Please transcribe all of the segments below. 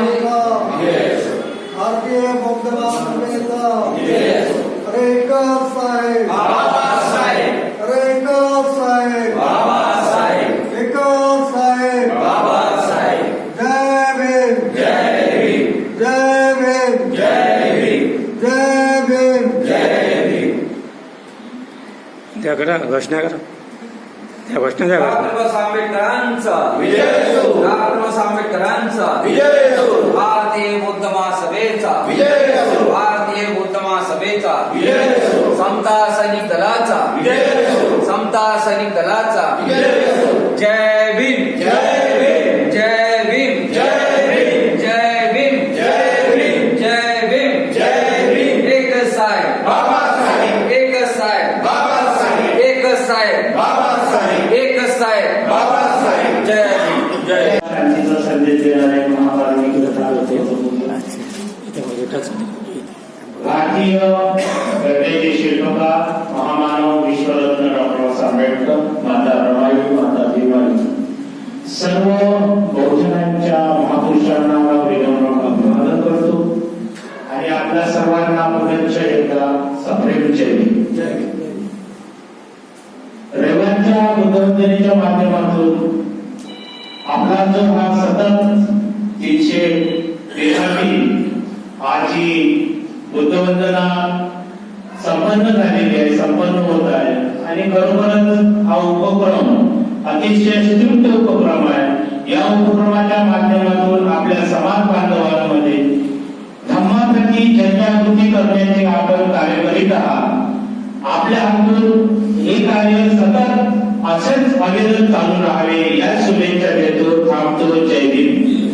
मालिका भारतीय बौद्ध महासभेचा अरे एकच साहेब अरे एकच साहेब एकच साहेब जय भीम जय भीम जय भीम त्या करा घोषणा करा बाबासाहेब आंबेडकरांचा विजय असो. बाबासाहेब आंबेडकरांचा विजय असो. भारतीय बुद्ध महासभेचा विजय असो. भारतीय बुद्ध महासभेचा विजय असो. समता सैनिक दलाचा विजय असो. समता सैनिक दलाचा विजय सर्वांना पुनश्च एकदा सप्रेम जय. रेव्यांच्या बुद्धवंदनेच्या माध्यमातून आपला जो हा सतत तीनशे तेरावी आजी बुद्धवंदना संपन्न झालेली आहे संपन्न होत आहे. आणि बरोबरच हा उपक्रम अतिशय श्रीमंत उपक्रम आहे. या उपक्रमाच्या माध्यमातून आपल्या समाज बांधवांमध्ये धम्माप्रती जनजागृती करण्याचे आपण कार्य करीत आहात. आपल्या हातून हे कार्य सतत असेच अविरत चालू राहावे या शुभेच्छा देतो. थांबतो. जय भीम.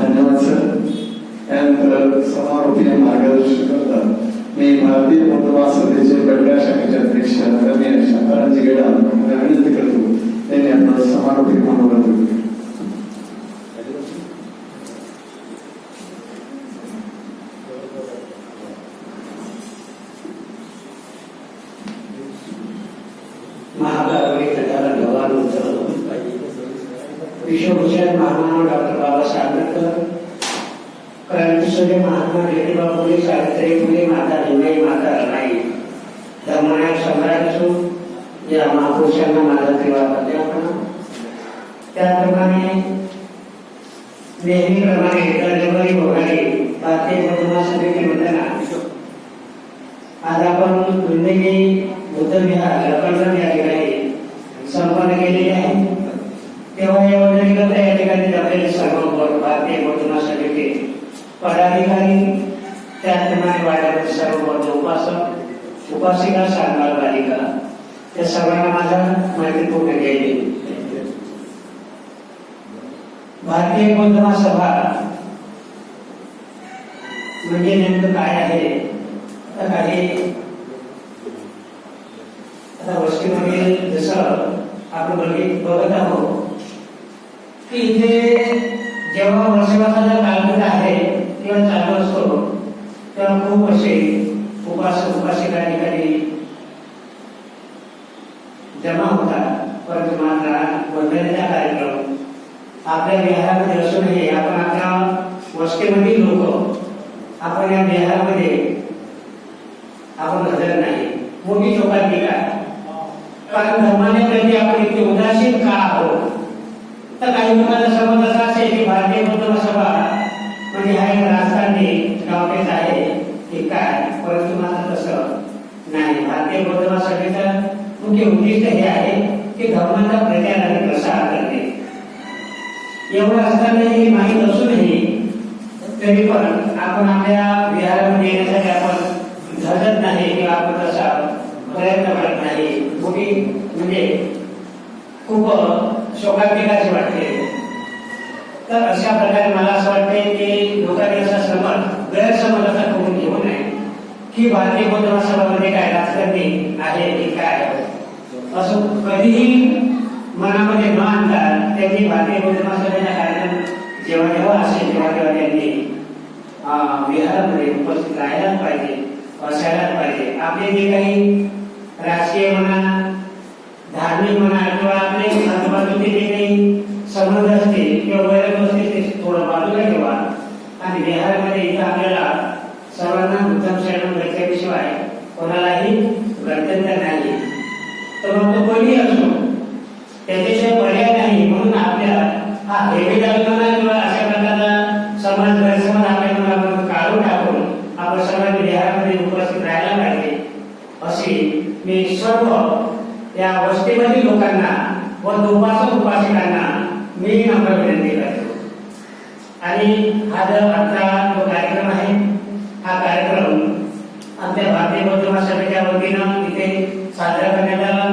धन्यवाद सर. त्यानंतर समारोपीय मार्गदर्शन करतात. मी भारतीय बौद्ध सभेचे बेळगाव शाखेचे अध्यक्ष रमेश शांतारामजी गेडा विनंती करतो क्रांतीसूर्य महात्मा ज्योतिबा फुले सावित्री फुले माता जिवाई माता रमाई धर्मनायक सम्राट असो या महापुरुषांना माझा तेव्हा प्रार्थना त्याप्रमाणे नेहमीप्रमाणे दरवर्षी होणारी भारतीय बौद्ध सभेची वंदना आज आपण जिंदगी बुद्ध विहार लखनपूर या ठिकाणी संपन्न केलेली आहे तेव्हा या वंदनीकरता या ठिकाणी जमलेले सर्व ब- भारतीय बौद्ध महासभेचे पदाधिकारी त्याचप्रमाणे सर्व उपासक, उपासिका सांगाल बालिका, या सर्वांना माझा मैत्रीपूर्ण गेली भारतीय बौद्ध महासभा म्हणजे नेमकं काय आहे? आता काही आता वस्तीमध्ये जसं आपण बघित बघत आहोत, की इथे जेव्हा वर्षभराचा कालखंड आहे तेव्हा चालू असतो तेव्हा खूप असे उपास उपासिका ठिकाणी जमा होतात. परंतु मात्र वंदनेचा कार्यक्रम आपल्या विहारामध्ये असूनही आपण आपल्या वस्तीमधील लोक आपण या विहारामध्ये आपण हजर नाही. मोठी चोकांतिका कारण धर्माने प्रति आपण इतके उदासीन का आहोत? तर काही लोकांचा समज असा असेल की भारतीय बौद्ध सभा म्हणजे हा एक राजकारणी डावपेच आहे की काय? परंतु मात्र तसं नाही. भारतीय बौद्ध सभेचं मुख्य उद्दिष्ट हे आहे की धर्माचा प्रचार आणि प्रसार करणे. एवढं असतानाही माहीत असूनही तरी पण आपण आपल्या विहारामध्ये येण्यासाठी आपण झगत नाही किंवा आपण तसा प्रयत्न करत नाही. मोठी म्हणजे खूप शोकांतिकाची वाटते. तर अशा प्रकारे मला असं वाटते की लोकांनी असा समज गैरसमज असा करून घेऊ नये. की भारतीय बौद्ध सभामध्ये काय राजकारणी आहे की काय? असं कधीही मनामध्ये न आणता त्यांनी भारतीय बौद्ध सभेच्या कार्यक्रम जेव्हा जेव्हा असेल तेव्हा तेव्हा त्यांनी अं, विहारामध्ये उपस्थित राहायलाच पाहिजे असायलाच पाहिजे. आपले जे काही राजकीय म्हणा धार्मिक म्हणा किंवा आपले आजूबाजूचे जे काही संबंध असतील किंवा आणि बिहारमध्ये इथं आपल्याला सर्वांना उत्तम शरण गच्छाशिवाय कोणालाही गणतंत्र नाही. तर मग तो कोणी असो त्याच्याशिवाय पर्याय नाही. म्हणून आपल्या हा हेवी दाखवणार किंवा अशा प्रकारचा समाज गैरसमज आपल्याकडून आपण काढून टाकून आपण सर्वांनी बिहारमध्ये उपस्थित राहायला पाहिजे. अशी मी सर्व या वस्तीमधील लोकांना व उपासक उपासिकांना मी नम्र विनंती करतो. आणि हा जो आजचा जो कार्यक्रम आहे हा कार्यक्रम आमच्या भारतीय बौद्ध महासभेच्या वतीनं इथे साजरा करण्यात आला.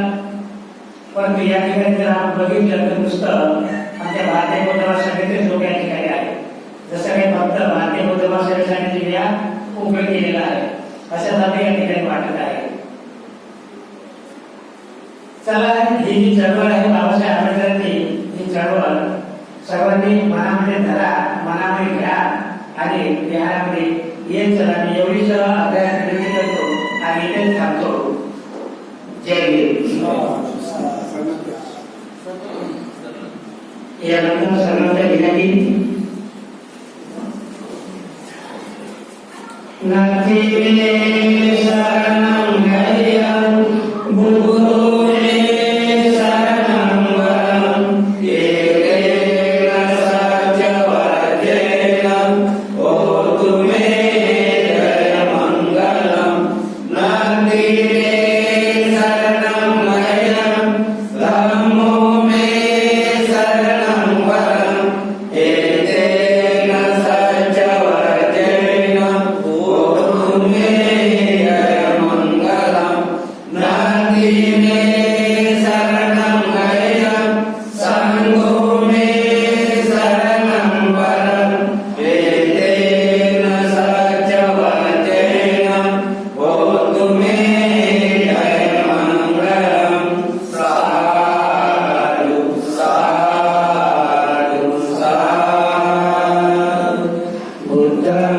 परंतु या ठिकाणी जर आपण बघितलं तर नुसतं आमच्या भारतीय बौद्ध महासभेचेच लोक या ठिकाणी आहेत. जसं काही फक्त भारतीय बौद्ध महासभेसाठी जिल्ह्या उपयोग केलेला आहे असं आपल्या या ठिकाणी वाटत आहे. चला ही जी चळवळ आहे बाबासाहेब आंबेडकरांची ही चळवळ सर्वांनी मनामध्ये धरा. y a los mismos hermanos de Pinelli. La बुद्धं